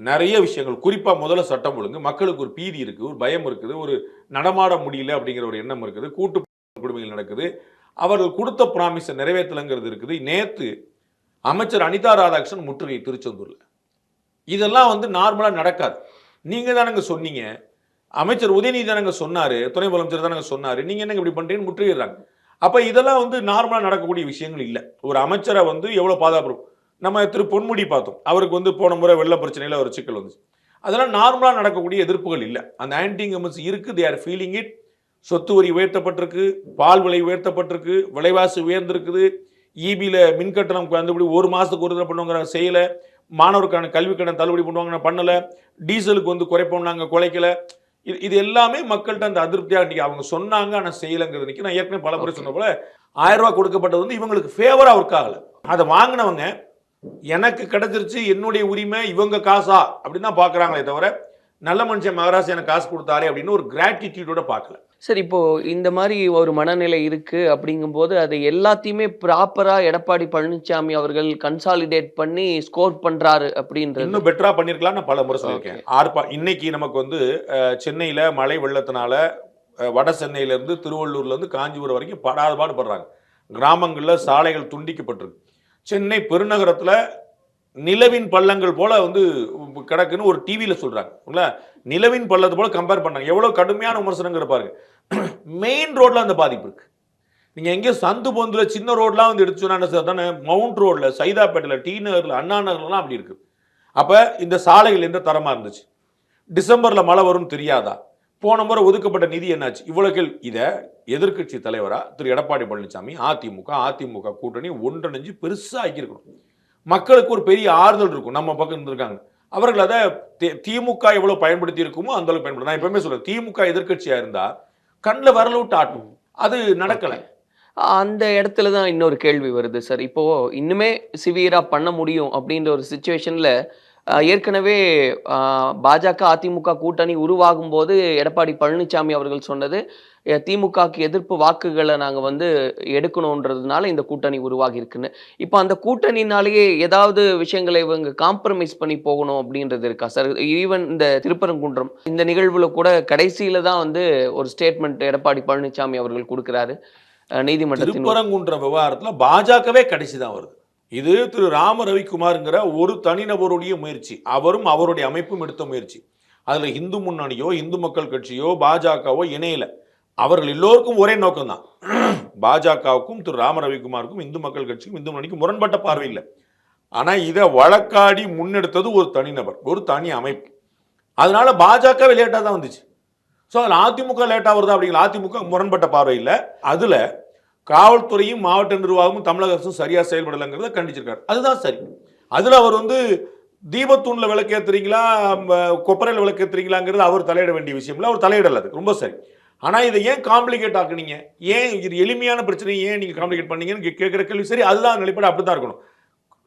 நிறைய விஷயங்கள் குறிப்பா முதல்ல சட்டம் ஒழுங்கு மக்களுக்கு ஒரு பீதி இருக்கு ஒரு பயம் இருக்குது ஒரு நடமாட முடியல அப்படிங்கிற ஒரு எண்ணம் இருக்குது கூட்டு குடும்பங்கள் நடக்குது அவர்கள் கொடுத்த ப்ராமிஸை நிறைவேற்றலைங்கிறது இருக்குது. நேற்று அமைச்சர் அனிதா ராதாகிருஷ்ணன் முற்றுகை திருச்செந்தூரில். இதெல்லாம் வந்து நார்மலாக நடக்காது. நீங்கள் தானங்க சொன்னீங்க. அமைச்சர் உதயநிதி தானங்க சொன்னார். துணை முதலமைச்சர் தானங்க சொன்னார். நீங்கள் என்னங்க இப்படி பண்ணுறீங்கன்னு முற்றுகிறாங்க அப்போ இதெல்லாம் வந்து நார்மலாக நடக்கக்கூடிய விஷயங்கள் இல்லை. ஒரு அமைச்சரை வந்து எவ்வளோ பாதுகாப்பு நம்ம திரு பொன்முடி பார்த்தோம். அவருக்கு வந்து போன முறை வெள்ள பிரச்சனையில் ஒரு சிக்கல் வந்துச்சு. அதெல்லாம் நார்மலாக நடக்கக்கூடிய எதிர்ப்புகள் இல்லை. அந்த ஆன்டி இன்கமன்சி இருக்குது. தே ஆர் ஃபீலிங் இட் சொத்து வரி உயர்த்தப்பட்டிருக்கு பால் விலை உயர்த்தப்பட்டிருக்கு விலைவாசி உயர்ந்திருக்குது. ஈபியில் மின்கட்டணம் கண்டுபிடி ஒரு மாதத்துக்கு ஒரு தடவை பண்ணுவாங்க செய்யலை. மாணவருக்கான கல்வி கடன் தள்ளுபடி பண்ணுவாங்க பண்ணலை. டீசலுக்கு வந்து குறைப்போம் நாங்கள் குறைக்கல இது இது எல்லாமே மக்கள்கிட்ட அந்த அதிருப்தியாக இன்னைக்கு அவங்க சொன்னாங்க ஆனால் செய்யலைங்கிறது இன்னைக்கு நான் ஏற்கனவே பல முறை சொன்ன போல ஆயிரம் ரூபாய் கொடுக்கப்பட்டது வந்து இவங்களுக்கு ஃபேவராக ஒர்க் ஆகலை. அதை வாங்கினவங்க எனக்கு கிடைச்சிருச்சு என்னுடைய உரிமை இவங்க காசா அப்படின்னு தான் பார்க்குறாங்களே தவிர நல்ல மனுஷன் மகராசி எனக்கு காசு கொடுத்தாரே அப்படின்னு ஒரு கிராட்டிடியூடோட பார்க்கல. சரி இப்போ இந்த மாதிரி ஒரு மனநிலை இருக்கு அப்படிங்கும்போது அதை எல்லாத்தையுமே ப்ராப்பரா எடப்பாடி பழனிசாமி அவர்கள் கன்சாலிடேட் பண்ணி ஸ்கோர் பண்றாரு அப்படின்றது. இன்னும் பெட்டரா பண்ணிருக்கலாம் நான் பல முறை சொல்லியிருக்கேன். ஆர்ப்பா இன்னைக்கு நமக்கு வந்து சென்னையில மழை வெள்ளத்தினால வட சென்னையில இருந்து திருவள்ளூர்ல இருந்து காஞ்சிபுரம் வரைக்கும் படாத பாடுபடுறாங்க. கிராமங்கள்ல சாலைகள் துண்டிக்கப்பட்டிருக்கு. சென்னை பெருநகரத்துல நிலவின் பள்ளங்கள் போல வந்து கிடக்குன்னு ஒரு டிவியில் சொல்கிறாங்க இல்லை நிலவின் பள்ளத்து போல கம்பேர் பண்ணாங்க எவ்வளோ கடுமையான விமர்சனங்கிற பாருங்க. மெயின் ரோட்ல அந்த பாதிப்பு இருக்கு. நீங்கள் எங்கேயோ சந்து பொந்தில் சின்ன ரோட்லாம் வந்து எடுத்து சொன்னா சார்? தானே மவுண்ட் ரோட்ல சைதாப்பேட்டில் டி நகரில் அண்ணா நகர்லாம் அப்படி இருக்கு. அப்போ இந்த சாலைகள் எந்த தரமாக இருந்துச்சு? டிசம்பரில் மழை வரும்னு தெரியாதா? போன முறை ஒதுக்கப்பட்ட நிதி என்னாச்சு? இவ்வளவு கேள் இத எதிர்க்கட்சி தலைவராக திரு. எடப்பாடி பழனிசாமி அதிமுக அதிமுக கூட்டணி ஒன்றிணைஞ்சு பெருசாக ஆக்கியிருக்கணும். மக்களுக்கு ஒரு பெரிய ஆறுதல் இருக்கும். நம்ம பக்கம் இருந்திருக்காங்க. அவர்கள் அதை தி- திமுக எவ்வளவு பயன்படுத்தி இருக்குமோ அந்த அளவுக்கு பயன்படுத்த நான் எப்பவுமே சொல்றேன் திமுக எதிர்கட்சியா இருந்தா கண்ணில் வரல விட்டு ஆட்டும் அது நடக்கலை. அந்த இடத்துல தான் இன்னொரு கேள்வி வருது சார் இப்போ இன்னுமே சிவியரா பண்ண முடியும் அப்படின்ற ஒரு சுச்சுவேஷன்ல ஏற்கனவே ஆஹ், பாஜக அதிமுக கூட்டணி உருவாகும் போது எடப்பாடி பழனிசாமி அவர்கள் சொன்னது திமுகக்கு எதிர்ப்பு வாக்குகளை நாங்க வந்து எடுக்கணுன்றதுனால இந்த கூட்டணி உருவாகி இருக்குன்னு. இப்போ அந்த கூட்டணினாலேயே ஏதாவது விஷயங்களை இவங்க காம்ப்ரமைஸ் பண்ணி போகணும் அப்படின்றது இருக்கா? சார் ஈவன் இந்த திருப்பரங்குன்றம் இந்த நிகழ்வுல கூட கடைசியில தான் வந்து ஒரு ஸ்டேட்மெண்ட் எடப்பாடி பழனிசாமி அவர்கள் கொடுக்குறாரு. அஹ், நீதிமன்றத்தின் திருப்பரங்குன்ற விவகாரத்துல பாஜகவே கடைசி தான் வருது. இது திரு ராம ரவிக்குமார்ங்கிற ஒரு தனிநபருடைய முயற்சி. அவரும் அவருடைய அமைப்பும் எடுத்த முயற்சி. அதில் இந்து முன்னணியோ இந்து மக்கள் கட்சியோ பாஜகவோ இணையல. அவர்கள் எல்லோருக்கும் ஒரே நோக்கம்தான். பாஜகவுக்கும் திரு ராம ரவிக்குமாருக்கும் இந்து மக்கள் கட்சிக்கும் இந்து முன்னணிக்கும் முரண்பட்ட பார்வை இல்லை. ஆனால் இதை வழக்காடி முன்னெடுத்தது ஒரு தனிநபர் ஒரு தனி அமைப்பு. அதனால பாஜக லேட்டாக தான் வந்துச்சு. ஸோ அதில் அதிமுக லேட்டாக வருதா அப்படிங்கிற அதிமுக முரண்பட்ட பார்வை இல்லை. அதில் காவல்துறையும் மாவட்ட நிர்வாகமும் தமிழக அரசும் சரியாக செயல்படலைங்கிறத கண்டிச்சிருக்காரு. அதுதான் சரி. அதில் அவர் வந்து தீபத்தூணில் விளக்கேத்துறீங்களா கொப்பரையில் விளக்கேற்றுறீங்களாங்கிறது அவர் தலையிட வேண்டிய விஷயம்ல அவர் தலையிடல அது. ரொம்ப சரி. ஆனால் இதை ஏன் காம்ப்ளிகேட் ஆக்குனீங்க? ஏன் இது எளிமையான பிரச்சனையை ஏன் நீங்கள் காம்ப்ளிகேட் பண்ணீங்கன்னு கே- கேள்வி சரி அதுதான் நிலைப்பாடு. அப்படிதான் இருக்கணும்.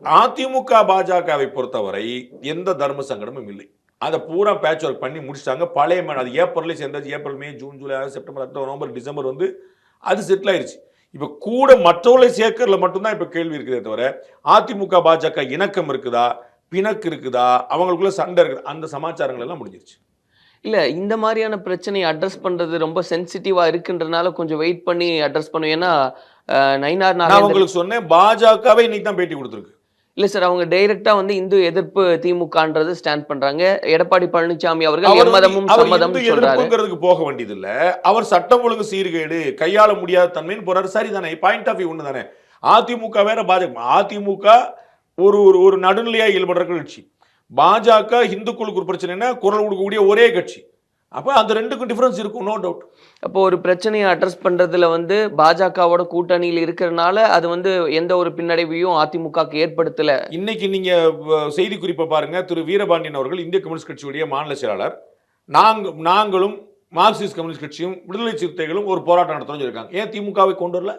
அதிமுக பாஜகவை பொறுத்தவரை எந்த தர்ம சங்கடமும் இல்லை. அதை பூரா பேட்ச் ஒர்க் பண்ணி முடிச்சிட்டாங்க. பழைய மேடம் அது ஏப்ரல்லே சேர்ந்தாச்சு. April May June July September October November December வந்து அது செட்டில் ஆயிடுச்சு இப்போ கூட மற்றவர்களை சேர்க்கறதுல மட்டும்தான் இப்போ கேள்வி இருக்குதே தவிர அதிமுக பாஜக இணக்கம் இருக்குதா? பிணக்கு இருக்குதா? அவங்களுக்குள்ள சண்டை இருக்குதா அந்த சமாச்சாரங்கள் எல்லாம் முடிஞ்சிருச்சு. இல்ல இந்த மாதிரியான பிரச்சனையை அட்ரஸ் பண்றது ரொம்ப சென்சிட்டிவா இருக்குன்றனால கொஞ்சம் வெயிட் பண்ணி அட்ரஸ் அஹ், நயினார் நான் உங்களுக்கு சொன்னேன் பாஜகவே இன்னைக்கு தான் பேட்டி கொடுத்துருக்கு. இல்ல சார் அவங்க டைரக்டா வந்து இந்து எதிர்ப்பு திமுகன்றது ஸ்டாண்ட் பண்றாங்க. எடப்பாடி பழனிசாமி அவர்கள் அவர் எம்மதமும் வந்து- அவர் சம்மதம் இந்து சொல்றாரு. எதிர்ப்புங்கிறதுக்கு போக வேண்டியது இல்ல அவர் சட்டம் ஒழுங்கு சீர்கேடு கையாள முடியாத தன்மைன்னு போறாரு. சரிதானே பாயிண்ட் ஆஃப் வியூ ஒன்று தானே அதிமுக வேற பாஜக அதிமுக ஒரு ஒரு ஒரு நடுநிலையா ஈடுபடுற கட்சி. பாஜக இந்துக்களுக்கு ஒரு பிரச்சனைனா குரல் கொடுக்கக்கூடிய ஒரே கட்சி. அப்ப அந்த ரெண்டுக்கும் டிஃபரன்ஸ் இருக்கும் நோ டவுட் அப்போ ஒரு பிரச்சனையை அட்ரஸ் பண்றதுல வந்து பாஜகவோட கூட்டணியில் இருக்கிறனால அது வந்து எந்த ஒரு பின்னடைவையும் அதிமுகக்கு ஏற்படுத்தல. இன்னைக்கு நீங்க அஹ், செய்தி குறிப்பை பாருங்க. திரு. வீரபாண்டியன் அவர்கள் இந்திய கம்யூனிஸ்ட் கட்சியுடைய மாநில செயலாளர். நாங்க நாங்களும் மார்க்சிஸ்ட் கம்யூனிஸ்ட் கட்சியும் விடுதலை சிறுத்தைகளும் ஒரு போராட்டம் நடத்தணும்னு சொல்லியிருக்காங்க. ஏன் திமுகவை கொண்டு வரல?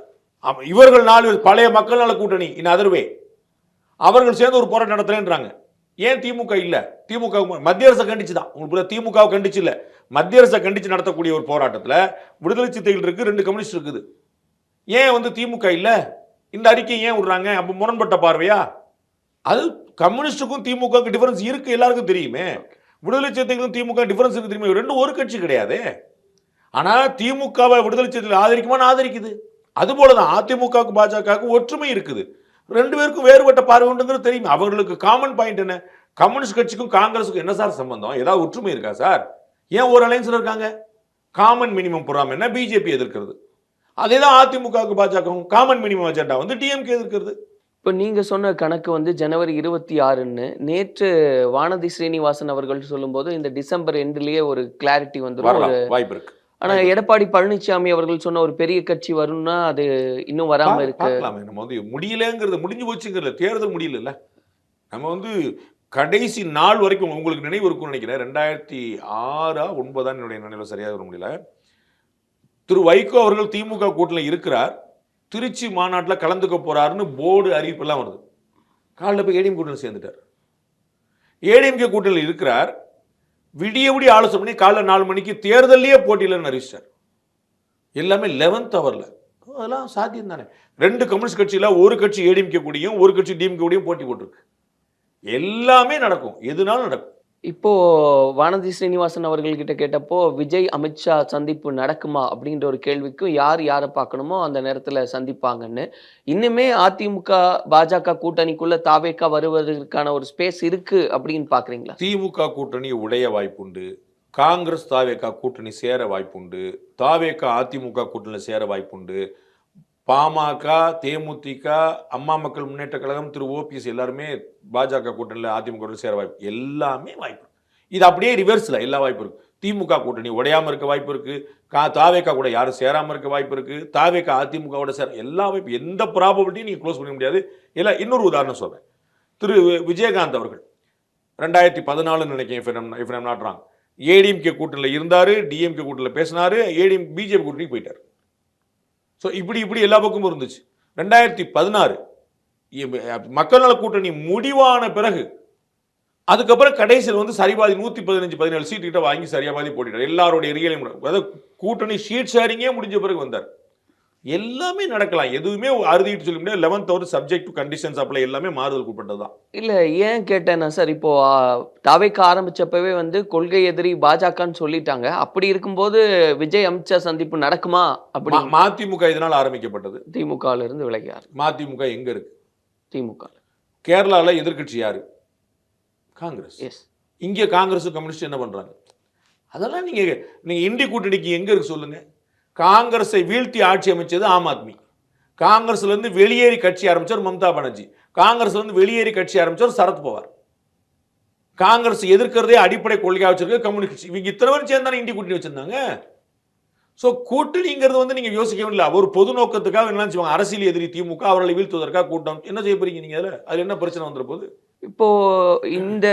இவர்கள் நாலு பழைய மக்கள் நல கூட்டணி இன் அதர்வே அவர்கள் சேர்ந்து ஒரு போராட்டம் நடத்துறேன்றாங்க. ஏன் திமுக இல்ல? திமுக மத்திய அரசை கண்டிச்சு தான் உங்களுக்கு? திமுகவை கண்டிச்சு இல்ல. மத்திய அரசை கண்டித்து நடத்தக்கூடிய ஒரு போராட்டத்தில் விடுதலை சித்தைகள் இருக்குது ரெண்டு கம்யூனிஸ்ட் இருக்குது. ஏன் வந்து திமுக இல்லை? இந்த அறிக்கை ஏன் விடுறாங்க? அப்போ முரண்பட்ட பார்வையா? அது கம்யூனிஸ்டுக்கும் திமுகவுக்கு டிஃபரன்ஸ் இருக்குது எல்லாருக்கும் தெரியுமே. விடுதலை சிறுத்தைகளுக்கும் திமுக டிஃபரன்ஸ் இருக்குது தெரியுமே. ரெண்டும் ஒரு கட்சி கிடையாது. ஆனால் திமுகவை விடுதலை சித்தைகள் ஆதரிக்குமான்னு ஆதரிக்குது. அது போலதான் அதிமுகவுக்கு பாஜகவுக்கு ஒற்றுமை இருக்குது. ரெண்டு பேருக்கும் வேறுபட்ட பார்வைன்றது உண்டுங்கிறது தெரியுமே. அவர்களுக்கு காமன் பாயிண்ட் என்ன? கம்யூனிஸ்ட் கட்சிக்கும் காங்கிரஸுக்கும் என்ன சார் சம்பந்தம்? ஏதாவது ஒற்றுமை இருக்கா சார்? ஏன் ஒரு அலைன்ஸ்ல இருக்காங்க? காமன் மினிமம் புறாம என்ன? பிஜேபி எதிர்க்கிறது. அதே தான் அதிமுகவுக்கு பாஜகவும் காமன் மினிமம் அஜெண்டா வந்து டிஎம்கே எதிர்க்கிறது. இப்போ நீங்க சொன்ன கணக்கு வந்து ஜனவரி இருபத்தி ஆறுன்னு நேற்று வானதி ஸ்ரீனிவாசன் அவர்கள் சொல்லும்போது இந்த டிசம்பர் எண்ட்லயே ஒரு கிளாரிட்டி ஒரு வரலாம். வாய்ப்பு இருக்கு. ஆனா எடப்பாடி பழனிசாமி அவர்கள் சொன்ன ஒரு பெரிய கட்சி வரும்னா அது இன்னும் வராம பா- இருக்கு. நம்ம வந்து முடியலங்கிறது முடிஞ்சு போச்சுங்கிறதுல தேர்தல் முடியலல்ல. நம்ம வந்து கடைசி நாள் வரைக்கும் உங்களுக்கு நினைவு இருக்கும்னு நினைக்கிறேன். ரெண்டாயிரத்தி ஆறா ஒன்பதா என்னுடைய நினைவு சரியாக வர முடியல. திரு வைகோ அவர்கள் திமுக கூட்டணியில் இருக்கிறார். திருச்சி மாநாட்டில் கலந்துக்க போறாருன்னு போர்டு அறிவிப்பெல்லாம் வருது. காலைல போய் ஏடிஎம் கூட்டணி சேர்ந்துட்டார். ஏடிஎம்கே கூட்டணியில் இருக்கிறார். விடிய விடிய ஆலோசனை பண்ணி காலைல நாலு மணிக்கு தேர்தலையே போட்டியில்னு அறிவிச்சிட்டார். எல்லாமே லெவன்த் அவரில் அதெல்லாம் சாத்தியம் தானே ரெண்டு கம்யூனிஸ்ட் கட்சியில் ஒரு கட்சி ஏடிஎம்கே கூடியும் ஒரு கட்சி டிஎம்கே கூடியும் போட்டி போட்டிருக்கு. எல்லாமே நடக்கும். எதுனாலும் நடக்கும். இப்போ வானதி ஸ்ரீனிவாசன் அவர்கள்கிட்ட கேட்டப்போ விஜய் அமித்ஷா சந்திப்பு நடக்குமா? அப்படின்ற ஒரு கேள்விக்கும் யார் யாரை பார்க்கணுமோ அந்த நேரத்துல சந்திப்பாங்கன்னு. இன்னுமே அதிமுக பாஜக கூட்டணிக்குள்ள தாவேக்கா வருவதற்கான ஒரு ஸ்பேஸ் இருக்கு அப்படின்னு பாக்குறீங்களா திமுக கூட்டணி உடைய வாய்ப்புண்டு. காங்கிரஸ் தாவேக்கா கூட்டணி சேர வாய்ப்புண்டு. தாவேக்கா அதிமுக கூட்டணியில் சேர வாய்ப்புண்டு. பாமக தேமுதிக அம்மா மக்கள் முன்னேற்ற கழகம் திரு ஓபிஎஸ் எல்லாருமே பாஜக கூட்டணியில் அதிமுக சேர வாய்ப்பு. எல்லாமே வாய்ப்பு இது அப்படியே ரிவர்ஸில் எல்லா வாய்ப்பு இருக்கு. திமுக கூட்டணி உடையாமல் இருக்க வாய்ப்பு இருக்கு. கா தாவேக்கா கூட யாரும் சேராமல் இருக்க வாய்ப்பு இருக்கு. தாவேக்கா அதிமுகவோட சேர எல்லா வாய்ப்பு எந்த ப்ராபபிலிட்டியும் நீங்கள் க்ளோஸ் பண்ண முடியாது. இல்லை இன்னொரு உதாரணம் சொல்கிறேன் திரு விஜயகாந்த் அவர்கள் ரெண்டாயிரத்தி பதினாலுன்னு நினைக்கிறேன் எஃப்எம் எஃப்எம் நாட்டுறாங்க. ஏடிஎம்கே கூட்டணியில் இருந்தார் டிஎம்கே கூட்டணியில் பேசினார் ஏடிஎம் பிஜேபி கூட்டணிக்கு போயிட்டார். ஸோ இப்படி இப்படி எல்லா பக்கமும் இருந்துச்சு. ரெண்டாயிரத்தி பதினாறு மக்கள் நல கூட்டணி முடிவான பிறகு அதுக்கப்புறம் கடைசியில் வந்து சரிபாதி நூற்றி பதினஞ்சு பதினேழு சீட்டு கிட்ட வாங்கி சரியாபாதி போட்டிட்டார். எல்லாருடைய ரியலையும் அதாவது கூட்டணி ஷீட் ஷேரிங்கே முடிஞ்ச பிறகு வந்தார். எல்லாமே நடக்கலாம். எதுவுமே அறுதிட்டு சொல்ல முடியாது. லெவன்த் ஒரு சப்ஜெக்ட் டு கண்டிஷன்ஸ் அப்ளை எல்லாமே மாறுதலுக்கு உட்பட்டது தான் இல்ல ஏன் கேட்டேன்னா சார் இப்போ தாவேக்கா ஆரம்பிச்சப்பவே வந்து கொள்கை எதிரி பாஜகன்னு சொல்லிட்டாங்க. அப்படி இருக்கும்போது விஜய் அமித்ஷா சந்திப்பு நடக்குமா? அப்படி மதிமுக இதனால் ஆரம்பிக்கப்பட்டது. திமுகல இருந்து விலகியார் மதிமுக எங்க இருக்கு? திமுக கேரளால எதிர்க்கட்சி யாரு? காங்கிரஸ். எஸ் இங்கே காங்கிரஸ் கம்யூனிஸ்ட் என்ன பண்றாங்க? அதெல்லாம் நீங்க நீங்க இந்தி கூட்டணிக்கு எங்க இருக்கு சொல்லுங்க. காங்கிரஸை வீழ்த்தி ஆட்சி அமைச்சது ஆம் ஆத்மி. காங்கிரஸ்லேருந்து வெளியேறி கட்சி ஆரம்பித்தவர் மம்தா பானர்ஜி. காங்கிரஸ்லேருந்து வெளியேறி கட்சி ஆரம்பித்தவர் சரத்பவார் காங்கிரஸ் எதிர்க்கிறதே அடிப்படை கொள்கையாக வச்சிருக்க கம்யூனிஸ்ட் கட்சி. இவங்க இத்தனை பேரும் சேர்ந்து இண்டி கூட்டணி வச்சிருந்தாங்க? ஸோ கூட்டணிங்கிறது வந்து நீங்கள் யோசிக்க இல்லை ஒரு பொது நோக்கத்துக்காக என்ன செய்வாங்க அரசியல் எதிரி திமுக அவர்களை வீழ்த்துவதற்காக கூட்டம். என்ன செய்ய போறீங்க நீங்கள் அதில்? அதில் என்ன பிரச்சனை வந்துட போகுது இப்போ இந்த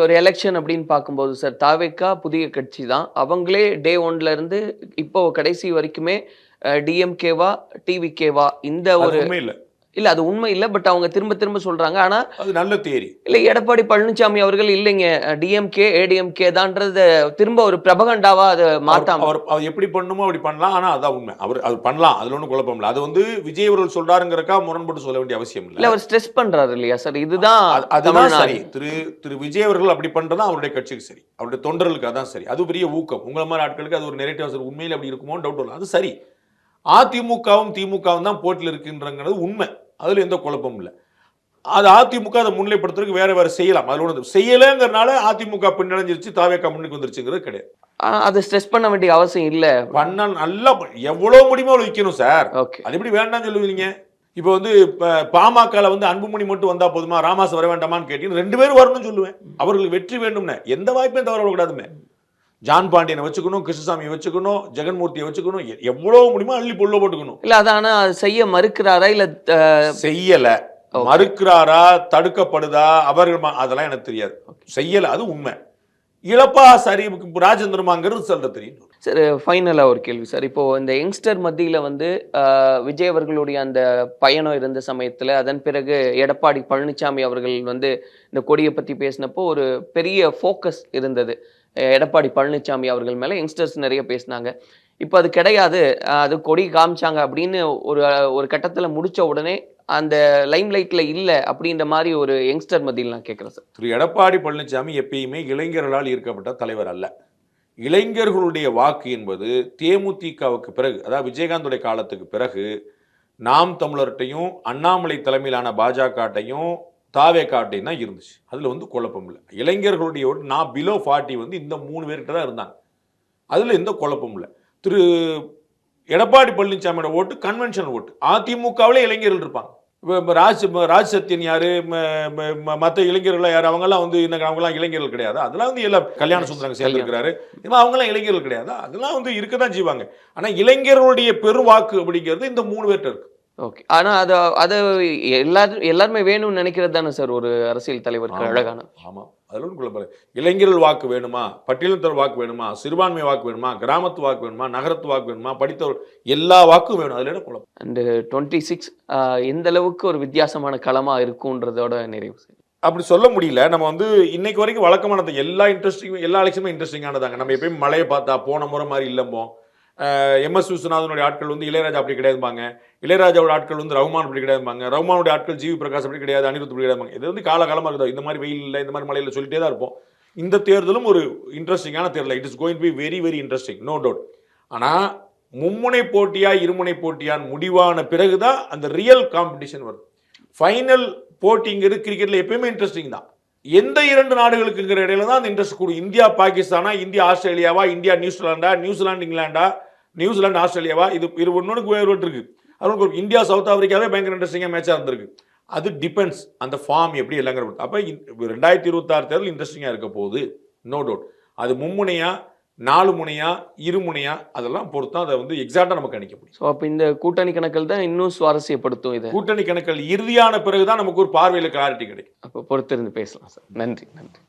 ஒரு எலெக்ஷன் அப்படின்னு பார்க்கும்போது சார் தாவேக்கா புதிய கட்சி தான். அவங்களே டே ஒன்ல இருந்து இப்போ கடைசி வரைக்குமே டிஎம்கேவா டிவிகேவா இந்த ஒரு இல்ல அது உண்மை இல்ல பட் அவங்க திரும்ப திரும்ப சொல்றாங்க. ஆனா அது நல்ல தேரி இல்ல எடப்பாடி பழனிசாமி அவர்கள் இல்லைங்க. டிஎம்கே ஏடிஎம்கே தான்றத திரும்ப ஒரு பிரபகண்டாவா அதை மாத்தாம அவர் அவர் எப்படி பண்ணுமோ அப்படி பண்ணலாம். ஆனா அதான் உண்மை. அவர் அது பண்ணலாம். அதுல ஒன்றும் குழப்பம் இல்லை. அது வந்து விஜய் அவர்கள் சொல்றாருங்கிறக்கா முரண்பட்டு சொல்ல வேண்டிய அவசியம் இல்ல. இல்லை அவர் ஸ்ட்ரெஸ் பண்றாரு இல்லையா சார் இதுதான் அது- அதுதான். சரி. திரு திரு விஜய் அவர்கள் அப்படி பண்றதா அவருடைய கட்சிக்கு சரி. அவருடைய தொண்டர்களுக்கு அதான் சரி. அது பெரிய ஊக்கம். உங்களை மாதிரி ஆட்களுக்கு அது ஒரு நெரேட்டிவ் உண்மையில் அப்படி இருக்குமோ டவுட் இல்லை அது சரி. அதிமுகவும் திமுகவும் தான் போட்டியில் இருக்குன்றங்கிறது உண்மை. அதுல எந்த குழப்பமும் இல்லை. அது அதிமுக அதை முன்னிலைப்படுத்துறதுக்கு வேற வேற செய்யலாம். அதுல ஒன்று செய்யலைங்கிறனால அதிமுக பின்னடைஞ்சிருச்சு தாவேக்கா முன்னுக்கு வந்துருச்சுங்கிறது கிடையாது. அதை ஸ்ட்ரெஸ் பண்ண வேண்டிய அவசியம் இல்ல. பண்ண நல்லா எவ்வளவு முடியுமோ அவ்வளவு விற்கணும் சார். அது எப்படி வேண்டாம்னு சொல்லுவீங்க? இப்போ வந்து ப- பாமகல வந்து அன்புமணி மட்டும் வந்தா போதுமா? ராமாஸ் வர வேண்டாமான்னு கேட்டீங்க ரெண்டு பேரும் வரணும்னு சொல்லுவேன். அவர்களுக்கு வெற்றி வேண்டும்னு. எந்த வாய்ப்பையும் தவற விடக்கூடாதுமே ஜான் பாண்டியனை வச்சுக்கணும் கிருஷ்ணசாமியை வச்சுக்கணும் ஜெகன்மூர்த்தியை வச்சுக்கணும் எவ்வளவு முடியுமோ அள்ளி பொல்ல போட்டுக்கணும். இல்ல அது ஆனா அது செய்ய மறுக்கிறாரா இல்ல செய்யல. மறுக்கிறாரா தடுக்கப்படுதா அவர்கள் அதெல்லாம் எனக்கு தெரியாது. செய்யல அது உண்மை. இழப்பா சரி ராஜேந்திரமாங்கிறது சொல்ல தெரியும். சரி ஃபைனலா ஒரு கேள்வி சார். இப்போ இந்த யங்ஸ்டர் மத்தியில வந்து விஜய் அவர்களுடைய அந்த பயணம் இருந்த சமயத்துல அதன் பிறகு எடப்பாடி பழனிசாமி அவர்கள் வந்து இந்த கொடியை பத்தி பேசினப்போ ஒரு பெரிய ஃபோக்கஸ் இருந்தது. எடப்பாடி பழனிசாமி அவர்கள் மேலே யங்ஸ்டர்ஸ் நிறைய பேசினாங்க. இப்போ அது கிடையாது. அது கொடி காமிச்சாங்க அப்படின்னு ஒரு ஒரு கட்டத்தில் முடித்த உடனே அந்த லைம் லைட்டில் இல்லை அப்படின்ற மாதிரி ஒரு யங்ஸ்டர் மத்தியில் நான் கேட்குறேன் சார் திரு எடப்பாடி பழனிசாமி எப்பயுமே இளைஞர்களால் ஈர்க்கப்பட்ட தலைவர் அல்ல. இளைஞர்களுடைய வாக்கு என்பது தேமுதிகவுக்கு பிறகு அதாவது விஜயகாந்துடைய காலத்துக்கு பிறகு நாம் தமிழர்கிட்டையும் அண்ணாமலை தலைமையிலான பாஜகட்டையும் தாவே காட்டையும் தான் இருந்துச்சு. அதில் வந்து குழப்பம் இல்லை. இளைஞர்களுடைய ஓட்டு நான் பிலோ ஃபார்ட்டி வந்து இந்த மூணு பேர்கிட்ட தான் இருந்தாங்க. அதில் எந்த குழப்பமும் இல்லை. திரு எடப்பாடி பழனிசாமியோட ஓட்டு கன்வென்ஷன் ஓட்டு. அதிமுகவிலே இளைஞர்கள் இருப்பாங்க. இப்போ ராஜ் ராஜ் சத்யன் யாரு? மற்ற இளைஞர்கள் யார்? அவங்கெல்லாம் வந்து என்ன அவங்கெல்லாம் இளைஞர்கள் கிடையாது. அதெல்லாம் வந்து எல்லாம் கல்யாண சுந்தரங்க சேர்ந்துருக்கிறாரு. இவன் அவங்கெல்லாம் இளைஞர்கள் கிடையாது. அதெல்லாம் வந்து இருக்க தான் செய்வாங்க. ஆனால் இளைஞர்களுடைய பெரும் வாக்கு அப்படிங்கிறது இந்த மூணு பேர்கிட்ட இருக்கு. ஓகே ஆனா அது அது எல்லாரும் எல்லாருமே வேணும்னு நினைக்கிறது தானே சார் ஒரு அரசியல் தலைவருக்கு. அழகான? ஆமா. அதில் ஒன்றும் குழப்பம். இளைஞர்கள் வாக்கு வேணுமா? பட்டியலினத்தர் வாக்கு வேணுமா? சிறுபான்மை வாக்கு வேணுமா? கிராமத்து வாக்கு வேணுமா? நகரத்து வாக்கு வேணுமா? படித்தவர் எல்லா வாக்கும் வேணும். அதில் என்ன குழப்பம்? அண்டு டுவெண்ட்டி சிக்ஸ் எந்த அளவுக்கு ஒரு வித்தியாசமான களமா இருக்குன்றதோட நிறைவு செய்யும் அப்படி சொல்ல முடியல. நம்ம வந்து இன்னைக்கு வரைக்கும் வழக்கமானது எல்லா இன்ட்ரெஸ்டிங் எல்லா எலெக்ஷனுமே இன்ட்ரெஸ்டிங்கானதாங்க நம்ம எப்பயும் மழையை பார்த்தா போன முறை மாதிரி இல்லம்போம். எம்எஸ் விஸ்வநாதனுடைய ஆட்கள் வந்து இளையராஜா அப்படி கிடையாதுபாங்க இளையராஜாவோட ஆட்கள் வந்து ரவுமான் அப்படி கிடையாதுபாங்க ரவுமானுடைய ஆட்கள் ஜிவி பிரகாஷ் அப்படி கிடையாது அனிருத் அப்படி கிடையாதுபாங்க இது வந்து காலகாலமாக இருக்குது? இந்த மாதிரி வெயில் இல்லை இந்த மாதிரி மழையில் சொல்லிட்டே தான் இருப்போம். இந்த தேர்தலும் ஒரு இன்ட்ரெஸ்டிங்கான தேர்தல். It is going be very very interesting no doubt ஆனால் மும்முனை போட்டியா இருமுனை போட்டியான் முடிவான பிறகு தான் அந்த ரியல் காம்படிஷன் வரும். ஃபைனல் போட்டிங்கிறது கிரிக்கெட்டில் எப்பயுமே இன்ட்ரெஸ்டிங் தான். எந்த இரண்டு நாடுகளுக்குங்கிற இடையில தான் அந்த இன்ட்ரெஸ்ட் கூடும். இந்தியா பாகிஸ்தானா இந்தியா ஆஸ்திரேலியாவா இந்தியா நியூசிலாண்டா நியூசிலாந்து இங்கிலாண்டா நியூசிலாந்து ஆஸ்திரேலியாவா இது இது ஒன்று வேறுபட்டு இருக்குது ஒரு இந்தியா சவுத் ஆப்பிரிக்காவே பயங்கர இன்ட்ரெஸ்டிங்காக மேட்சாக இருந்திருக்கு. அது டிபெண்ட்ஸ் அந்த ஃபார்ம் எப்படி எல்லாங்கிற அப்போ ரெண்டாயிரத்தி இருபத்தாறு தேர்தல் இன்ட்ரெஸ்டிங்காக இருக்க போகுது. நோ டவுட் அது மும்முனையா நாலு முனையா இருமுனையா அதெல்லாம் பொறுத்து அதை வந்து எக்ஸாக்டாக நமக்கு கணிக்க முடியும். ஸோ அப்போ இந்த கூட்டணி கணக்கில் தான் இன்னும் சுவாரஸ்யப்படுத்தும் இதை. கூட்டணி கணக்குகள் இறுதியான பிறகு தான் நமக்கு ஒரு பார்வையில் கிளாரிட்டி கிடைக்கும். அப்போ பொறுத்திருந்து பேசலாம் சார் நன்றி நன்றி.